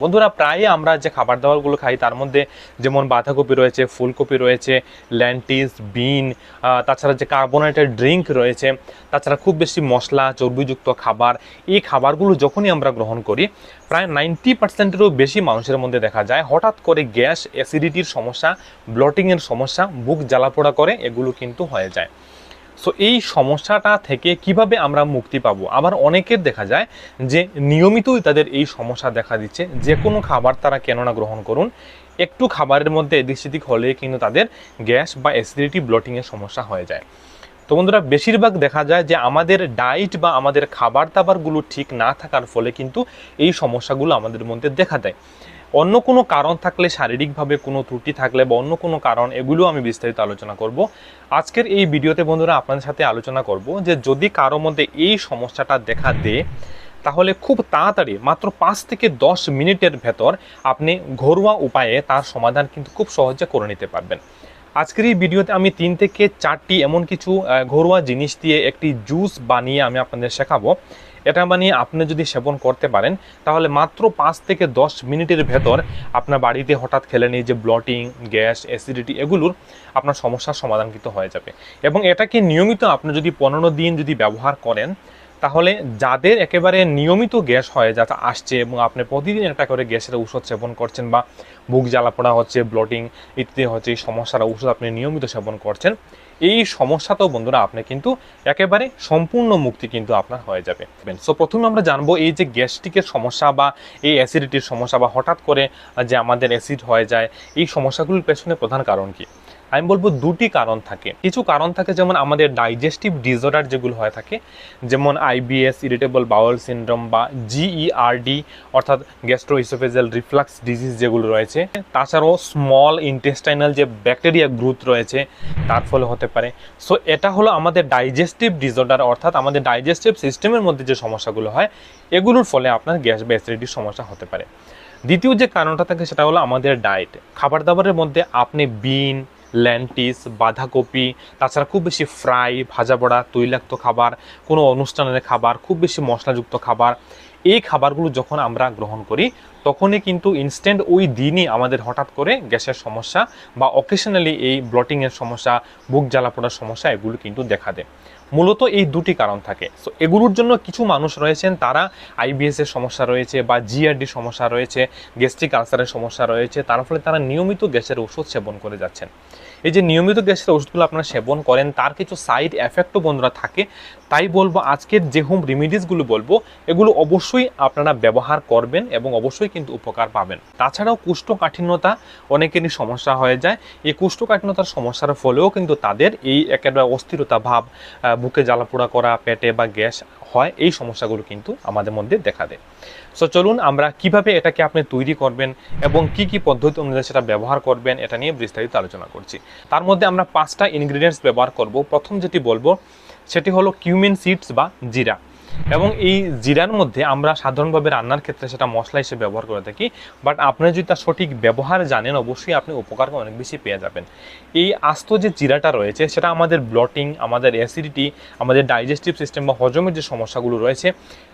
বন্ধুরা, প্রায়ই আমরা যে খাবার দাবারগুলো খাই, তার মধ্যে যেমন বাঁধাকপি রয়েছে, ফুলকপি রয়েছে ল্যান্টিস বিন তাছাড়া যে কার্বোনেটেড ড্রিঙ্ক রয়েছে, তাছাড়া খুব বেশি মশলা, চর্বিযুক্ত খাবার, এই খাবারগুলো যখনই আমরা গ্রহণ করি, প্রায় নাইনটি পার্সেন্টেরও বেশি মানুষের মধ্যে দেখা যায়, হঠাৎ করে গ্যাস, অ্যাসিডিটির সমস্যা, ব্লটিংয়ের সমস্যা বুক জ্বালাপোড়া করে, এগুলো কিন্তু হয়ে যায়। সো এই সমস্যাটা থেকে কীভাবে আমরা মুক্তি পাবো? আবার অনেকের দেখা যায় যে নিয়মিতই তাদের এই সমস্যা দেখা দিচ্ছে। যে কোনো খাবার তারা কেন না গ্রহণ করুন। একটু খাবারের মধ্যে এদিক সেদিক হলে কিন্তু তাদের গ্যাস বা অ্যাসিডিটি ব্লটিংয়ের সমস্যা হয়ে যায়। তো বন্ধুরা, বেশিরভাগ দেখা যায় যে আমাদের ডায়েট বা আমাদের খাবার দাবারগুলো ঠিক না থাকার ফলে কিন্তু এই সমস্যাগুলো আমাদের মধ্যে দেখা দেয়। অন্য কোনো কারণ থাকলে, শারীরিকভাবে কোনো ত্রুটি থাকলে বা অন্য কোনো কারণ, এগুলো আমি বিস্তারিত আলোচনা করব। আজকের এই ভিডিওতে বন্ধুরা আপনাদের সাথে আলোচনা করব যে যদি কারও মধ্যে এই সমস্যাটা দেখা দেয় তাহলে খুব তাড়াতাড়ি, মাত্র পাঁচ থেকে দশ মিনিটের ভেতর আপনি ঘরোয়া উপায়ে তার সমাধান কিন্তু খুব সহজে করে নিতে পারবেন। আজকের এই ভিডিওতে আমি তিন থেকে চারটি এমন কিছু ঘরোয়া জিনিস দিয়ে একটি জুস বানিয়ে আমি আপনাদের শেখাবো। এটা বানিয়ে আপনি যদি সেবন করতে পারেন, তাহলে মাত্র পাঁচ থেকে দশ মিনিটের ভেতর আপনার বাড়িতে হঠাৎ খেলে নিয়ে যে ব্লটিং গ্যাস অ্যাসিডিটি এগুলোর আপনার সমস্যার সমাধান কিন্তু হয়ে যাবে। এবং এটাকে নিয়মিত আপনি যদি পনেরো দিন যদি ব্যবহার করেন, তাহলে যাদের একেবারে নিয়মিত গ্যাস হয় যাতে আসছে এবং আপনি প্রতিদিন একটা করে গ্যাসের ওষুধ সেবন করছেন বা বুক জ্বালাপোড়া হচ্ছে ব্লটিং ইত্যাদি হচ্ছে, এই সমস্যার ওষুধ আপনি নিয়মিত সেবন করছেন এই সমস্যাতেও বন্ধুরা আপনি কিন্তু একেবারে সম্পূর্ণ মুক্তি কিন্তু আপনার হয়ে যাবে। সো প্রথমে আমরা জানব এই যে গ্যাস্ট্রিকের সমস্যা বা এই অ্যাসিডিটির সমস্যা বা হঠাৎ করে যে আমাদের অ্যাসিড হয়ে যায়, এই সমস্যাগুলির পেছনে প্রধান কারণ কি? আমি বলব দুটি কারণ থাকে। কিছু কারণ থাকে যেমন আমাদের ডাইজেস্টিভ ডিসঅর্ডার যেগুলো হয়ে থাকে, যেমন আইবিএস ইরিটেবল বাউল সিনড্রোম বা জিইআরডি অর্থাৎ গ্যাস্ট্রোইসোফেজাল রিফ্লাক্স ডিজিজ যেগুলো রয়েছে। তাছাড়াও স্মল ইন্টেস্টাইনাল যে ব্যাকটেরিয়া গ্রোথ রয়েছে, তার ফলে হতে পারে। সো এটা হলো আমাদের ডাইজেস্টিভ ডিসঅর্ডার অর্থাৎ আমাদের ডাইজেস্টিভ সিস্টেমের মধ্যে যে সমস্যাগুলো হয়, এগুলোর ফলে আপনার গ্যাস বা অ্যাসিডিটির সমস্যা হতে পারে। দ্বিতীয় যে কারণটা থাকে সেটা হলো আমাদের ডায়েট খাবার দাবারের মধ্যে আপনি বিন ল্যান্টিস, বাঁধাকপি, তাছাড়া খুব বেশি ফ্রাই, ভাজা বড়া, তৈলাক্ত খাবার, কোনো অনুষ্ঠানের খাবার, খুব বেশি মশলাযুক্ত খাবার। এই খাবারগুলো যখন আমরা গ্রহণ করি তখনই কিন্তু ইনস্ট্যান্ট ওই দিনই আমাদের হঠাৎ করে গ্যাসের সমস্যা বা অকেশনালি এই ব্লটিংয়ের সমস্যা, বুক জ্বালা পড়ার সমস্যা, এগুলো কিন্তু দেখা দেয়। মূলত এই দুটি কারণ থাকে। সো এগুলোর জন্য কিছু মানুষ রয়েছেন, তারা আইবিএস এর সমস্যা রয়েছে বা জিআরডি সমস্যা রয়েছে গ্যাস্ট্রিক আলসারের সমস্যা রয়েছে, তার ফলে তারা নিয়মিত গ্যাসের ওষুধ সেবন করে যাচ্ছেন। এই যে নিয়মিত গ্যাসের ওষুধগুলো আপনারা সেবন করেন, তার কিছু সাইড এফেক্টও বন্ধুরা থাকে। তাই বলব আজকের যে হোম রেমিডিসগুলো বলব, এগুলো অবশ্যই আপনারা ব্যবহার করবেন এবং অবশ্যই কিন্তু উপকার পাবেন। তাছাড়াও কুষ্ঠকাঠিন্যতা অনেকেরই সমস্যা হয়ে যায়। এই কুষ্ঠকাঠিন্যতার সমস্যার ফলেও কিন্তু তাদের এই একেবারে অস্থিরতা ভাব বুকে জ্বালাপোড়া করা, পেটে বা গ্যাস হয়, এই সমস্যাগুলো কিন্তু আমাদের মধ্যে দেখা দেয়। সো চলুন আমরা কীভাবে এটাকে আপনি তৈরি করবেন এবং কি কি পদ্ধতি অনুযায়ী সেটা ব্যবহার করবেন, এটা নিয়ে বিস্তারিত আলোচনা করছি। তার মধ্যে আমরা পাঁচটা ইনগ্রিডিয়েন্টস ব্যবহার করব। প্রথম যেটি বলব, সেটি হলো কিউমিন সিডস বা জিরা। এবং এই জিরার মধ্যে আমরা সাধারণভাবে রান্নার ক্ষেত্রে সেটা মশলা হিসেবে ব্যবহার করে থাকি বাট আপনি যদি তার সঠিক ব্যবহার জানেন, অবশ্যই আপনি উপকার অনেক বেশি পেয়ে যাবেন। এই আস্ত যে জিরাটা রয়েছে, সেটা আমাদের ব্লটিং আমাদের অ্যাসিডিটি আমাদের ডাইজেস্টিভ সিস্টেম বা হজমের যে সমস্যাগুলো রয়েছে,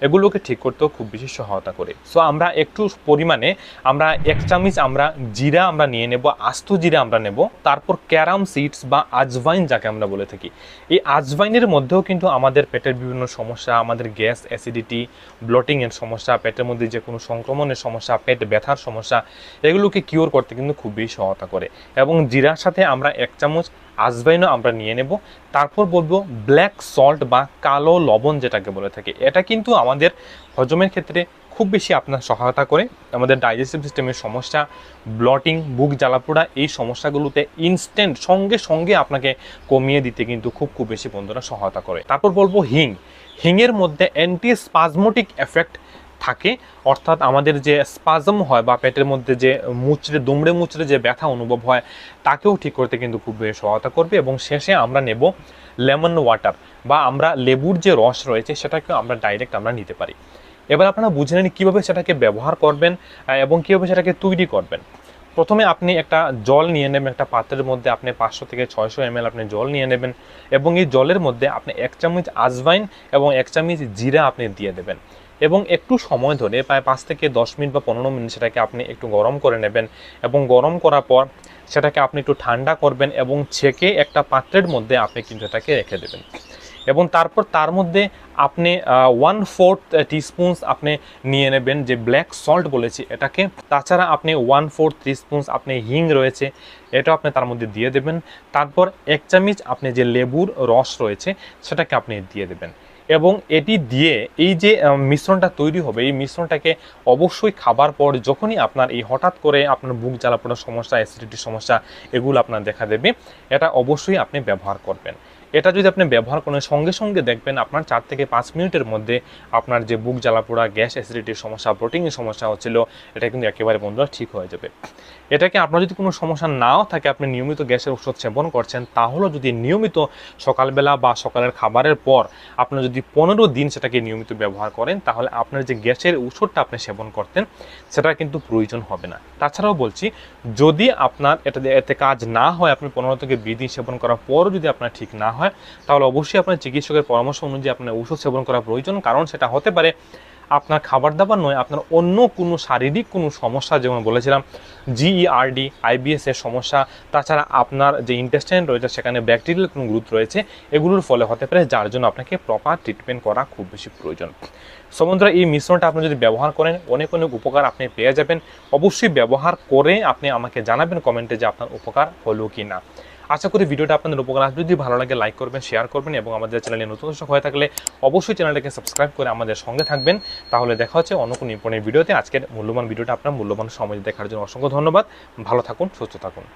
এগুলোকে ঠিক করতেও খুব বেশি সহায়তা করে। সো আমরা একটু পরিমাণে আমরা এক চামচ আমরা জিরা আমরা নিয়ে নেব, আস্ত জিরা আমরা নেব, তারপর ক্যারাম সিডস বা আজভাইন যাকে আমরা বলে থাকি। এই আজভাইনের মধ্যেও কিন্তু আমাদের পেটের বিভিন্ন সমস্যা, আমাদের গ্যাস অ্যাসিডিটি ব্লটিংয়ের সমস্যা, পেটের মধ্যে যে কোনো সংক্রমণের সমস্যা, পেট ব্যথার সমস্যা, এগুলোকে কিওর করতে কিন্তু খুবই সহায়তা করে। এবং জিরার সাথে আমরা এক চামচ আসবাইনও আমরা নিয়ে নেব। তারপর বলব ব্ল্যাক সল্ট বা কালো লবণ যেটাকে বলে থাকে। এটা কিন্তু আমাদের হজমের ক্ষেত্রে খুব বেশি আপনার সহায়তা করে। আমাদের ডাইজেস্টিভ সিস্টেমের সমস্যা ব্লটিং বুক জ্বালাপোড়া, এই সমস্যাগুলোতে ইনস্ট্যান্ট সঙ্গে সঙ্গে আপনাকে কমিয়ে দিতে কিন্তু খুব খুব বেশি বন্ধুরা সহায়তা করে। তারপর বলব হিং। হিংয়ের মধ্যে অ্যান্টি স্পাজমোটিক এফেক্ট থাকে। অর্থাৎ আমাদের যে স্পাজম হয় বা পেটের মধ্যে যে মুচড়ে, দুমড়ে মুচড়ে যে ব্যথা অনুভব হয়, তাকেও ঠিক করতে কিন্তু খুব বেশি সহায়তা করবে এবং শেষে আমরা নেব লেমন ওয়াটার বা আমরা লেবুর যে রস রয়েছে, সেটাকেও আমরা ডাইরেক্ট আমরা নিতে পারি। এবার আপনারা বুঝে নিন কীভাবে সেটাকে ব্যবহার করবেন এবং কীভাবে সেটাকে তৈরি করবেন। প্রথমে আপনি একটা জল নিয়ে নেবেন, একটা পাত্রের মধ্যে আপনি পাঁচশো থেকে ছয়শো এম আপনি জল নিয়ে নেবেন, এবং এই জলের মধ্যে আপনি এক চামচ আজওয়াইন এবং এক চামচ জিরা আপনি দিয়ে দেবেন। এবং একটু সময় ধরে প্রায় পাঁচ থেকে দশ মিনিট বা পনেরো মিনিট সেটাকে আপনি একটু গরম করে নেবেন, এবং গরম করার পর সেটাকে আপনি একটু ঠান্ডা করবেন, এবং ছেঁকে একটা পাত্রের মধ্যে আপনি কিন্তু এটাকে রেখে দেবেন। এবং তারপর তার মধ্যে আপনি ওয়ান ফোর্থ টিস্পুনস আপনি নিয়ে নেবেন যে ব্ল্যাক সল্ট বলেছি এটাকে। তাছাড়া আপনি ওয়ান ফোর্থ টিস্পুনস আপনি হিং রয়েছে এটা আপনি তার মধ্যে দিয়ে দেবেন। তারপর এক চামচ আপনি যে লেবুর রস রয়েছে, সেটাকে আপনি দিয়ে দেবেন। এবং এটি দিয়ে এই যে মিশ্রণটা তৈরি হবে, এই মিশ্রণটাকে অবশ্যই খাবার পর যখনই আপনার এই হঠাৎ করে আপনার বুক জ্বালাপোড়ার সমস্যা অ্যাসিডিটির সমস্যা, এগুলো আপনার দেখা দেবে। এটা অবশ্যই আপনি ব্যবহার করবেন। এটা যদি আপনি ব্যবহার করেন, সঙ্গে সঙ্গে দেখবেন আপনার চার থেকে পাঁচ মিনিটের মধ্যে আপনার যে বুক জ্বালাপোড়া গ্যাস অ্যাসিডিটির সমস্যা প্রোটিনের সমস্যা হচ্ছিল, এটা কিন্তু একেবারে বন্ধুরা ঠিক হয়ে যাবে। এটাকে আপনার যদি কোনো সমস্যা নাও থাকে, আপনি নিয়মিত গ্যাসের ওষুধ সেবন করছেন, তাহলেও যদি নিয়মিত সকালবেলা বা সকালের খাবারের পর আপনি যদি পনেরো দিন সেটাকে নিয়মিত ব্যবহার করেন, তাহলে আপনার যে গ্যাসের ওষুধটা আপনি সেবন করতেন, সেটা কিন্তু প্রয়োজন হবে না। তাছাড়াও বলছি, যদি আপনার এটা এতে কাজ না হয়, আপনি পনেরো থেকে বিশ দিন সেবন করার পরও যদি আপনার ঠিক না হয়, তাহলে অবশ্যই আপনার চিকিৎসকের পরামর্শ অনুযায়ী আপনার ওষুধ সেবন করা প্রয়োজন, কারণ সেটা হতে পারে আপনার খাবার দাবার নয়, আপনার অন্য কোনো শারীরিক কোনো সমস্যা, যেমন বলেছিলাম জিইআরডি আইবিএস এর সমস্যা, তাছাড়া আপনার যে ইন্টেস্টাইন রয়েছে, সেখানে ব্যাকটেরিয়াল কোনো গ্রোথ রয়েছে, এগুলোর ফলে হতে পারে, যার জন্য আপনাকে প্রপার ট্রিটমেন্ট করা খুব বেশি প্রয়োজন। সমুদ্র এই মিশ্রণটা আপনি যদি ব্যবহার করেন, অনেক অনেক উপকার আপনি পেয়ে যাবেন। অবশ্যই ব্যবহার করে আপনি আমাকে জানাবেন কমেন্টে যে আপনার উপকার হলো কি না আশা করি ভিডিওটা আপনাদের উপকার আসবে। যদি ভালো লাগে লাইক করবেন শেয়ার করবেন এবং আমাদের চ্যানেলে নতুন দর্শক হয়ে থাকলে অবশ্যই চ্যানেলটাকে সাবস্ক্রাইব করে আমাদের সঙ্গে থাকবেন। তাহলে দেখা হচ্ছে অন্য কোনো ইম্পর্টেন্ট ভিডিওতে। আজকের মূল্যবান ভিডিওটা আপনার মূল্যবান সময় দেখার জন্য অসংখ্য ধন্যবাদ। ভালো থাকুন, সুস্থ থাকুন।